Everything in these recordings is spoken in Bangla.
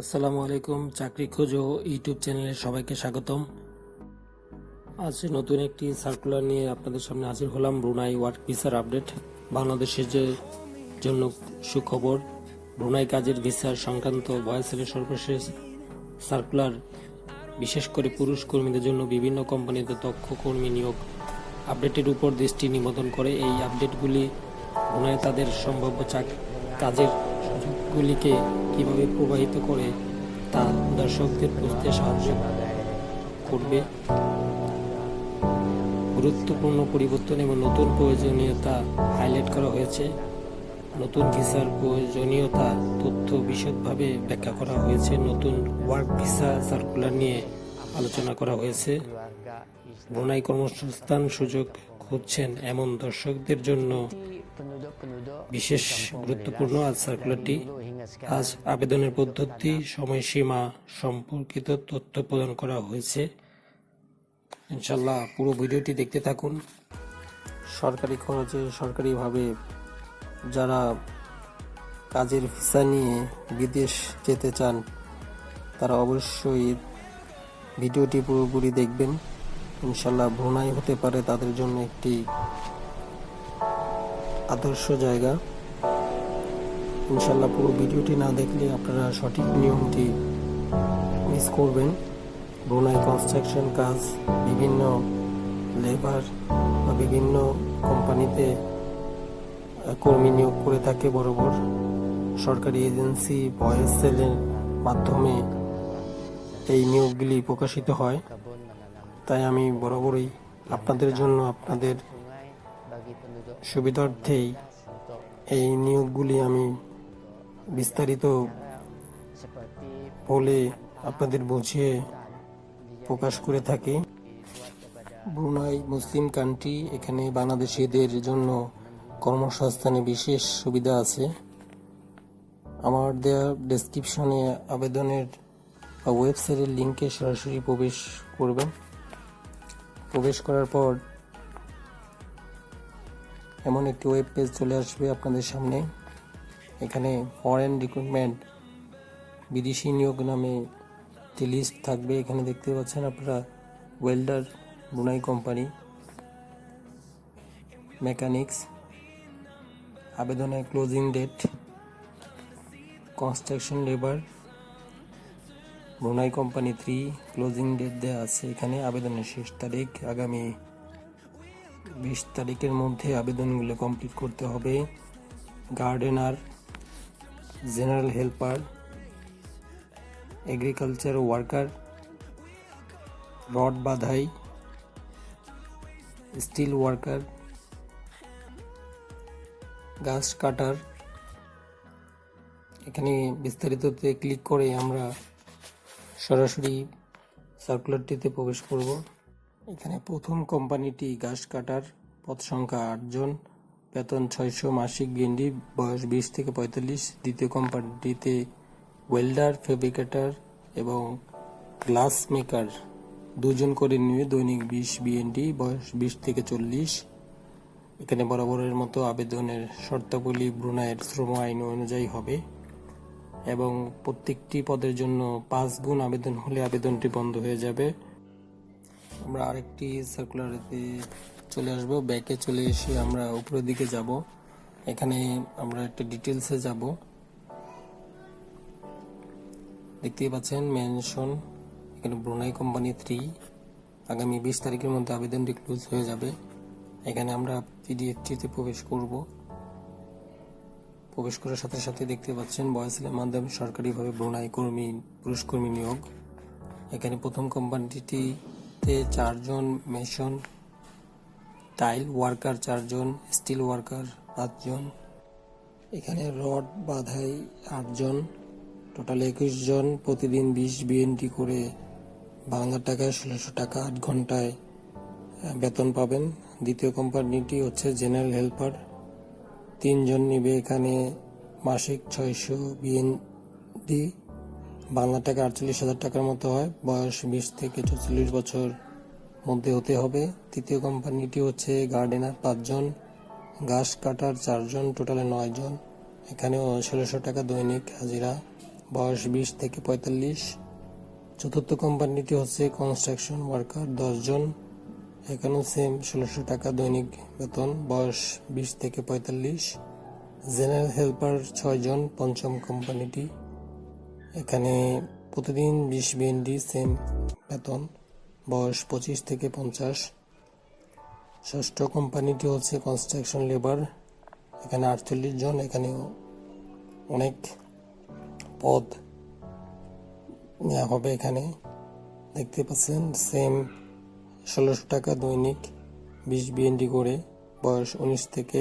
আসসালামু আলাইকুম, চাকরি খোঁজো ইউটিউব চ্যানেলে সবাইকে স্বাগতম। আজ নতুন একটি সার্কুলার নিয়ে আপনাদের সামনে হাজির হলাম, ব্রুনাই ওয়ার্ক ভিসার আপডেট। বাংলাদেশের যে জন্য সুখবর, ব্রুনাই কাজের ভিসার সংক্রান্ত বয়সের সর্বশেষ সার্কুলার বিশেষ করে পুরুষ কর্মীদের জন্য বিভিন্ন কোম্পানিতে দক্ষ কর্মী নিয়োগ আপডেটের উপর দৃষ্টি নিবেদন করে এই আপডেটগুলি ব্রুনাই তাদের সম্ভাব্য চাক- কাজের সুযোগগুলিকে কীভাবে প্রবাহিত করে তা দর্শকদের বুঝতে সাহায্য করবে। গুরুত্বপূর্ণ পরিবর্তন এবং নতুন প্রয়োজনীয়তা হাইলাইট করা হয়েছে। নতুন ভিসার প্রয়োজনীয়তা তথ্য বিশদভাবে ব্যাখ্যা করা হয়েছে। নতুন ওয়ার্ক ভিসা সার্কুলার নিয়ে আলোচনা করা হয়েছে। ব্রুনাই কর্মসংস্থান সুযোগ খুঁজছেন এমন দর্শকদের জন্য বিশেষ গুরুত্বপূর্ণ আজ সার্কুলারটি আজ আবেদনের পদ্ধতি, সময়সীমা সম্পর্কিত তথ্য প্রদান করা হয়েছে। ইনশাল্লাহ পুরো ভিডিওটি দেখতে থাকুন। সরকারি খরচে সরকারিভাবে যারা কাজের ভিসা নিয়ে বিদেশ যেতে চান, তারা অবশ্যই ভিডিওটি পুরোপুরি দেখবেন। ইনশাল্লাহ ভ্রুনাই হতে পারে তাদের জন্য একটি আদর্শ জায়গা। ইনশাল্লাহ পুরো ভিডিওটি না দেখলে আপনারা সঠিক নিয়মটি মিস করবেন। ব্রুনাই কনস্ট্রাকশন কাজ, বিভিন্ন লেবার বা বিভিন্ন কোম্পানিতে কর্মী নিয়োগ করে থাকে বরাবর। সরকারি এজেন্সি ভয়েস সেলের মাধ্যমে এই নিয়োগগুলি প্রকাশিত হয়। তাই আমি বরাবরই আপনাদের জন্য আপনাদের সুবিধার্থেই এই নিয়োগগুলি আমি বিস্তারিত বলে আপনাদের বুঝিয়ে প্রকাশ করে থাকি। ব্রুনাই মুসলিম কান্ট্রি, এখানে বাংলাদেশিদের জন্য কর্মসংস্থানে বিশেষ সুবিধা আছে। আমার দেয়া ডেসক্রিপশনে আবেদনের ওয়েবসাইটের লিঙ্কে সরাসরি প্রবেশ করবেন। প্রবেশ করার পর এমন একটি ওয়েব পেজ চলে আসবে আপনাদের সামনে। এখানে ফরেন রিক্রুটমেন্ট বিদেশি নিয়োগ নামে একটি লিস্ট থাকবে। এখানে দেখতে পাচ্ছেন আপনারা ওয়েল্ডার বুনাই কোম্পানি মেকানিক্স আবেদনের ক্লোজিং ডেট কনস্ট্রাকশন লেবার বুনাই কোম্পানি থ্রি ক্লোজিং ডেট দেওয়া আছে। এখানে আবেদনের শেষ তারিখ, আগামী বিশ তারিখের মধ্যে আবেদনগুলো কমপ্লিট করতে হবে। Gardener general helper agriculture worker rod বাধাই স্টিল ওয়ার্কার গাছ কাটার। এখানে বিস্তারিততে ক্লিক করে আমরা সরাসরি সার্কুলারটিতে প্রবেশ করব। এখানে প্রথম কোম্পানিটি গাছ কাটার পদ সংখ্যা আটজন বেতন ছয়শো মাসিক গেন্ডি বয়স বিশ থেকে পঁয়তাল্লিশ। দ্বিতীয় কোম্পানিটিতে ওয়েল্ডার ফেব্রিকেটর এবং গ্লাস মেকার দুজন করে নিয়ে দৈনিক বিশ বিএনডি বয়স বিশ থেকে চল্লিশ। এখানে বরাবরের মতো আবেদনের শর্তাবলী ব্রুনাইয়ের শ্রম আইন অনুযায়ী হবে। এবং প্রত্যেকটি পদের জন্য পাঁচ গুণ আবেদন হলে আবেদনটি বন্ধ হয়ে যাবে। আমরা আরেকটি সার্কুলারেতে চলে আসব। ব্যাকে চলে এসে আমরা উপরের দিকে যাব। এখানে আমরা একটা ডিটেলসে যাব। দেখতেই পাচ্ছেন মেনশন এখানে ব্রুনাই কোম্পানি থ্রি আগামী বিশ তারিখের মধ্যে আবেদনটি ক্লোজ হয়ে যাবে। এখানে আমরা পিডিএফটিতে প্রবেশ করব। প্রবেশ করার সাথে সাথে দেখতে পাচ্ছেন বয়সের মাধ্যমে সরকারিভাবে ব্রুনাই কর্মী, পুরুষ কর্মী নিয়োগ। এখানে প্রথম কোম্পানিটিতে চারজন মেশন, টাইল ওয়ার্কার চারজন, স্টিল ওয়ার্কার পাঁচজন। এখানে রড বাধাই আটজন, টোটাল একুশ জন প্রতিদিন বিশ বিএনটি করে বাংলা টাকায় ষোলোশো টাকা আট ঘন্টায় বেতন পাবেন। দ্বিতীয় কোম্পানিটি হচ্ছে জেনারেল হেল্পার। তিনজন নিবে এখানে মাসিক ছয়শো বিএনডি। বাংলা টাকা আটচল্লিশ হাজার টাকার মতো হয়। বয়স বিশ থেকে চল্লিশ বছর মধ্যে হতে হবে। তৃতীয় কোম্পানিটি হচ্ছে গার্ডেনার পাঁচজন, ঘাস কাটার চারজন, টোটালে নয় জন এখানেও ষোলোশো টাকা দৈনিক হাজিরা। বয়স বিশ থেকে পঁয়তাল্লিশ। চতুর্থ কোম্পানিটি হচ্ছে কনস্ট্রাকশন ওয়ার্কার দশজন। এখানেও সেম ষোলোশো টাকা দৈনিক বেতন, বয়স বিশ থেকে পঁয়তাল্লিশ। জেনারেল হেল্পার ছয়জন পঞ্চম কোম্পানিটি এখানে প্রতিদিন বিশ বিএনডি সেম বেতন, বয়স পঁচিশ থেকে পঞ্চাশ। ষষ্ঠ কোম্পানিটি হচ্ছে কনস্ট্রাকশন লেবার এখানে আটচল্লিশ জন, এখানেও অনেক পদ নেওয়া হবে এখানে। দেখতে পাচ্ছেন সেম ষোলোশো টাকা দৈনিক, বিশ বিএনডি করে, বয়স উনিশ থেকে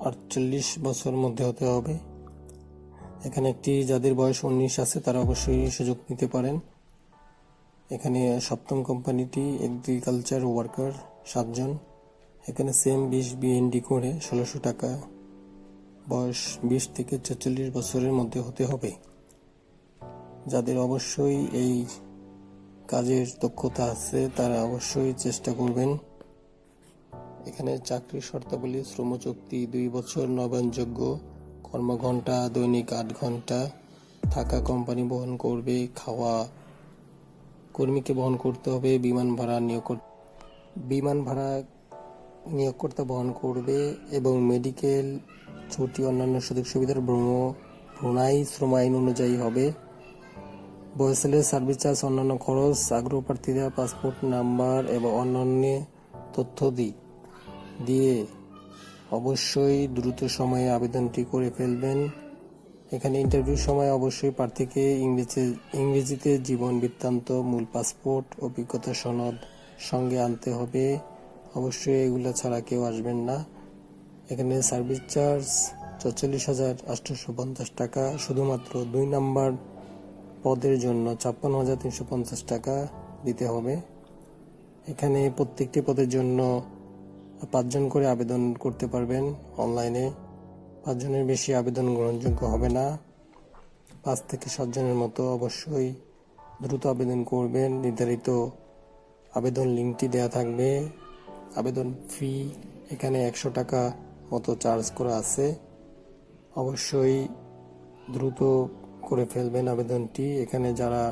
আটচল্লিশ বছর মধ্যে হতে হবে। এখানে একটি যাদের বয়স উনিশ আছে, তারা অবশ্যই সুযোগ নিতে পারেন। এখানে সপ্তম কোম্পানিটি এগ্রিকালচার ওয়ার্কার সাতজন। এখানে সেম বিশ বিএনডি করে ষোলোশো টাকা, বয়স বিশ থেকে ছেচল্লিশ বছরের মধ্যে হতে হবে। যাদের অবশ্যই এই কাজের দক্ষতা আছে, তারা অবশ্যই চেষ্টা করবেন। এখানে চাকরির শর্তাবলী শ্রম চুক্তি দুই বছর নবায়নযোগ্য, কর্মঘণ্টা, দৈনিক আট ঘণ্টা থাকা কোম্পানি বহন করবে, খাওয়া, কর্মীকে বহন করতে হবে, বিমান ভাড়া নিয়োগ বিমান ভাড়া নিয়োগকর্তা বহন করবে এবং মেডিকেল ছুটি, অন্যান্য সুযোগ সুবিধার ভ্রম প্রণাই শ্রম আইন অনুযায়ী হবে। বয়সেলের সার্ভিস চার্জ, অন্যান্য খরচ আগ্রহ প্রার্থীরা পাসপোর্ট নাম্বার এবং অন্যান্য তথ্য দিই দিয়ে অবশ্যই দ্রুত সময়ে আবেদনটি করে ফেলবেন। এখানে ইন্টারভিউর সময় অবশ্যই প্রার্থীকে ইংরেজি, ইংরেজিতে জীবন বৃত্তান্ত, মূল পাসপোর্ট, অভিজ্ঞতা সনদ সঙ্গে আনতে হবে। অবশ্যই এগুলো ছাড়া কেউ আসবেন না। এখানে সার্ভিস চার্জ চল্লিশ হাজার আটশোশো পঞ্চাশ টাকা, শুধুমাত্র দুই নাম্বার পদের জন্য ছাপ্পান্ন হাজার তিনশো পঞ্চাশ টাকা দিতে হবে। এখানে প্রত্যেকটি পদের জন্য পাঁচজন করে আবেদন করতে পারবেন অনলাইনে। পাঁচজনের বেশি আবেদন গ্রহণযোগ্য হবে না। পাঁচ থেকে সাতজনের মতো অবশ্যই দ্রুত আবেদন করবেন। নির্ধারিত আবেদন লিঙ্কটি দেওয়া থাকবে। আবেদন ফি এখানে একশো টাকা মতো চার্জ করা আছে। অবশ্যই দ্রুত করে ফেলবেন আবেদনটি। এখানে যারা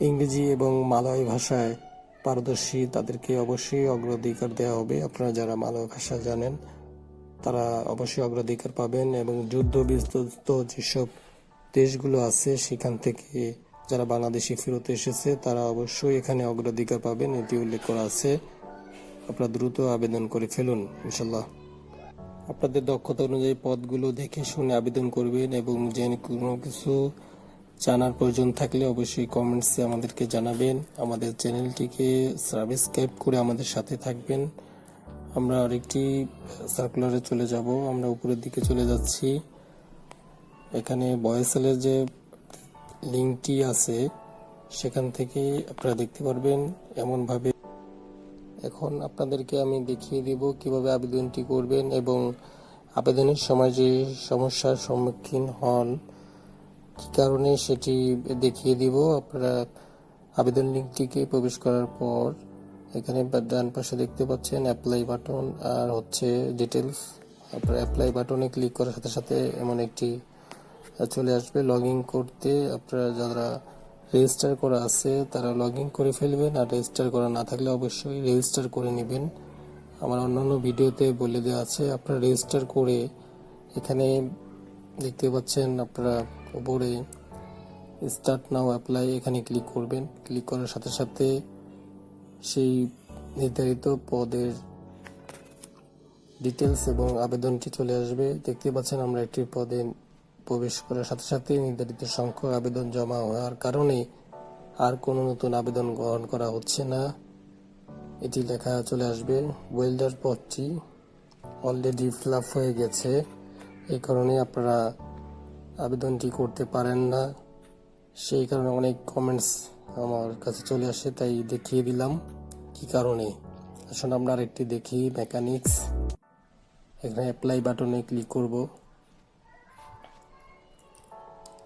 ইংরেজি এবং মালয় ভাষায় পারদর্শী, তাদেরকে অবশ্যই অগ্রাধিকার দেওয়া হবে। আপনারা যারা মালয় ভাষা জানেন, তারা অবশ্যই অগ্রাধিকার পাবেন এবং যুদ্ধ বিস্তৃত যেসব দেশগুলো আছে, সেখান থেকে যারা বাংলাদেশি ফেরত এসেছে, তারা অবশ্যই এখানে অগ্রাধিকার পাবেন। এটি উল্লেখ করা আছে। আপনারা দ্রুত আবেদন করে ফেলুন ইনশাল্লাহ আপনাদের দক্ষতা অনুযায়ী পদগুলো দেখে শুনে আবেদন করবেন এবং যে কোনো কিছু জানার প্রয়োজন থাকলে অবশ্যই কমেন্টসে আমাদেরকে জানাবেন। আমাদের চ্যানেলটিকে সাবস্ক্রাইব করে আমাদের সাথে থাকবেন। আমরা আরেকটি সার্কুলারে চলে যাব। আমরা উপরের দিকে চলে যাচ্ছি। এখানে বয়েসেলের যে লিঙ্কটি আছে, সেখান থেকে আপনারা দেখতে পারবেন এমনভাবে। এখন আপনাদেরকে আমি দেখিয়ে দেব কীভাবে আবেদনটি করবেন এবং আবেদনের সময় যে সমস্যার সম্মুখীন হন কি কারণে সেটি দেখিয়ে দিব? আপনারা আবেদন লিঙ্কটিকে প্রবেশ করার পর এখানে ডান পাশে দেখতে পাচ্ছেন অ্যাপ্লাই বাটন আর হচ্ছে ডিটেলস আপনার অ্যাপ্লাই বাটনে ক্লিক করার সাথে সাথে এমন একটি চলে আসবে। লগ ইন করতে আপনারা যারা রেজিস্টার করা আছে, তারা লগ ইন করে ফেলবেন। আর রেজিস্টার করা না থাকলে অবশ্যই রেজিস্টার করে নেবেন। আমার অন্যান্য ভিডিওতে বলে দেওয়া আছে, আপনারা রেজিস্টার করে এখানে দেখতে পাচ্ছেন আপনারা উপরে স্টার্ট নাও অ্যাপ্লাই এখানে ক্লিক করবেন। ক্লিক করার সাথে সাথে সেই নির্ধারিত পদের ডিটেলস এবং আবেদনটি চলে আসবে। দেখতে পাচ্ছেন আমরা একটি পদে প্রবেশ করার সাথে সাথে নির্ধারিত সংখ্যক আবেদন জমা হওয়ার কারণে আর কোনো নতুন আবেদন গ্রহণ করা হচ্ছে না। এটি লেখা চলে আসবে ওয়েল্ডার পদটি অলরেডি ফিল হয়ে গেছে। এই কারণে আপনারা আবেদনটি করতে পারেন না। সেই কারণে অনেক কমেন্টস আমার কাছে চলে আসে, তাই দেখিয়ে দিলাম। কি কারণে? আসলে আমরা আরেকটি দেখি মেকানিক্স এখানে অ্যাপ্লাই বাটনে ক্লিক করব।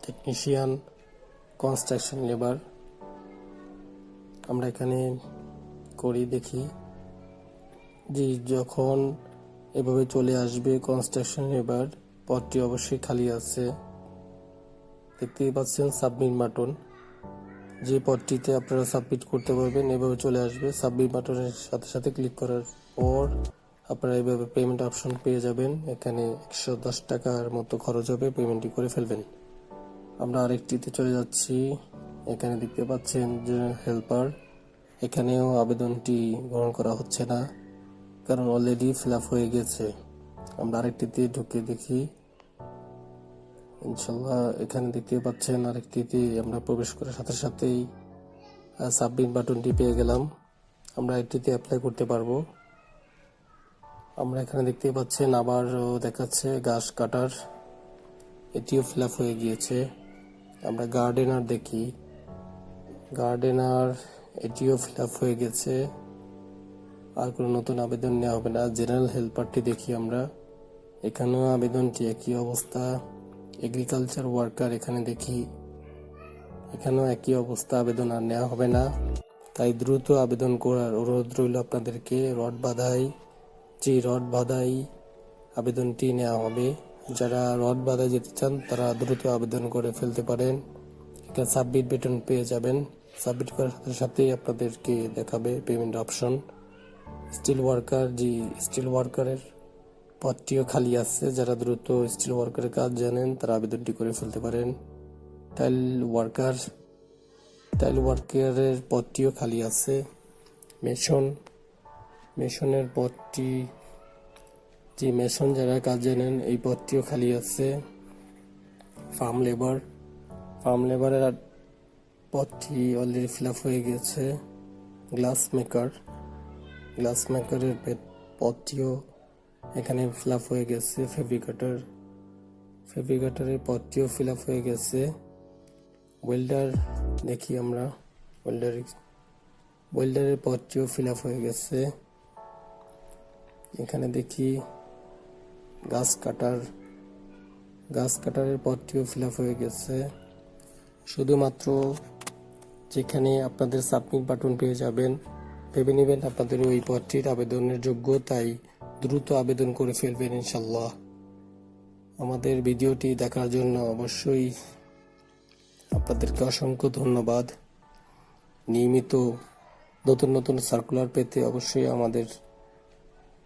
টেকনিশিয়ান কনস্ট্রাকশন লেবার আমরা এখানে করি, দেখি। যে যখন এভাবে চলে আসবে কনস্ট্রাকশন লেবার পদটি অবশ্যই খালি আছে। দেখতেই পাচ্ছেন সাবমিট বাটন। যে পদটিতে আপনারা সাবমিট করতে পারবেন, এভাবে চলে আসবে। সাবমিট বাটনের সাথে সাথে ক্লিক করার পর আপনারা এইভাবে পেমেন্ট অপশন পেয়ে যাবেন। এখানে একশো দশ টাকার মতো খরচ হবে পেমেন্টটি করে ফেলবেন। আমরা আরেকটিতে চলে যাচ্ছি। এখানে দেখতে পাচ্ছেন যে হেল্পার এখানেও আবেদনটি গ্রহণ করা হচ্ছে না, কারণ অলরেডি ফিল হয়ে গেছে। আমরা আরেকটিতে ঢুকে দেখি। ইনশাল্লাহ এখানে দেখতে পাচ্ছেন আরেকটিতে আমরা প্রবেশ করার সাথে সাথেই সাবমিট বাটনটি পেয়ে গেলাম। আমরা এটিতে অ্যাপ্লাই করতে পারব। আমরা এখানে দেখতে পাচ্ছেন আবার দেখাচ্ছে ঘাস কাটার। এটিও ফিল হয়ে গিয়েছে। আমরা গার্ডেনার দেখি। গার্ডেনার এটিও ফিল হয়ে গেছে। আর কোনো নতুন আবেদন নেওয়া হবে না। জেনারেল হেল্পারটি দেখি আমরা। এখানেও আবেদনটি একই অবস্থা। এগ্রিকালচার ওয়ার্কার এখানে দেখি, এখানেও একই অবস্থা, আবেদন আর নেওয়া হবে না। তাই দ্রুত আবেদন করার অনুরোধ রইল আপনাদেরকে। রড বাধাই, যে রড বাধাই, আবেদনটি নেওয়া হবে। যারা রড বাধাই যেতে চান, তারা দ্রুত আবেদন করে ফেলতে পারেন। এখানে সাবমিট বেতন পেয়ে যাবেন। সাবমিট করার সাথে সাথেই আপনাদেরকে দেখাবে পেমেন্ট অপশন স্টিল ওয়ার্কার যে স্টিল ওয়ার্কারের পদটিও খালি আছে। যারা দ্রুত স্টিল ওয়ার্কারের কাজ জানেন, তারা আবেদনটি করে ফেলতে পারেন। টাইল ওয়ার্কার টাইল ওয়ার্কারের পদটিও খালি আছে। মেশন মেশনের পদটি, যে মেশন যারা কাজ জানেন, এই পদটিও খালি আছে। ফার্ম লেবার ফার্ম লেবারের পদটি অলরেডি ফিল আপ হয়ে গেছে। গ্লাস মেকার গ্লাস মেকারের পদটিও এখানে ফিল আপ হয়ে গেছে ফেব্রিকেটার ফেব্রিকেটারের পথটিও ফিল আপ হয়ে গেছে। ওয়েল্ডার দেখি আমরা। ওয়েল্ডার ওয়েল্ডারের পথটিও ফিল আপ হয়ে গেছে। এখানে দেখি গাছ কাটার গাছ কাটারের পথটিও ফিল আপ হয়ে গেছে। শুধুমাত্র যেখানে আপনাদের সাবমিট বাটন পেয়ে যাবেন। ভেবে নেবেন আপনাদের ওই পথটির আবেদনের যোগ্য, তাই দ্রুত আবেদন করে ফেলবেন ইনশাল্লাহ আমাদের ভিডিওটি দেখার জন্য অবশ্যই আপনাদেরকে অসংখ্য ধন্যবাদ। নিয়মিত নতুন নতুন সার্কুলার পেতে অবশ্যই আমাদের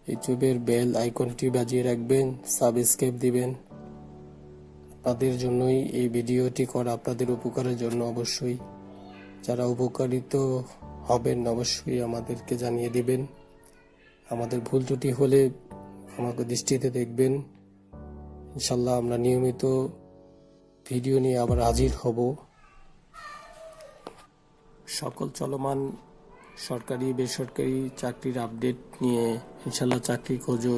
ইউটিউবের বেল আইকনটি বাজিয়ে রাখবেন সাবস্ক্রাইব দিবেন। আপনাদের জন্যই এই ভিডিওটি করা আপনাদের উপকারের জন্য অবশ্যই। যারা উপকারিত হবেন অবশ্যই আমাদেরকে জানিয়ে দিবেন। আমাদের ভুল ত্রুটি হলে আমাকে দৃষ্টিতে দেখবেন। ইনশাল্লাহ আমরা নিয়মিত ভিডিও নিয়ে আবার হাজির হব। সকল চলমান সরকারি, বেসরকারি চাকরির আপডেট নিয়ে ইনশাল্লাহ চাকরি খোঁজো।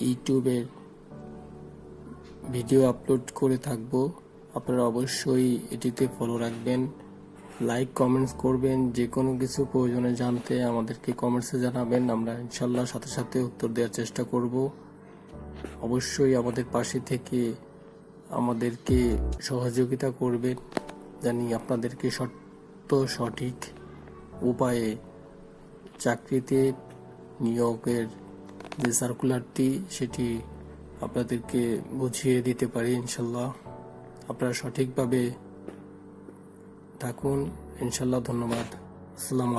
ইউটিউবের ভিডিও আপলোড করে থাকব। আপনারা অবশ্যই এটিতে ফলো রাখবেন। লাইক কমেন্টস করবেন যে কোনো কিছু প্রয়োজনে জানতে আমাদেরকে কমেন্টসে জানাবেন। আমরা ইনশাল্লাহ সাথে সাথে উত্তর দেওয়ার চেষ্টা করব। অবশ্যই আমাদের পাশে থেকে আমাদেরকে সহযোগিতা করবেন, জানি আপনাদেরকে সত্য সঠিক উপায়ে চাকরিতে নিয়োগের যে সার্কুলারটি সেটি আপনাদেরকে বুঝিয়ে দিতে পারি ইনশাল্লাহ। আপনারা সঠিকভাবে থাকুন। ইনশাল্লাহ ধন্যবাদ। আসসালামু আলাইকুম।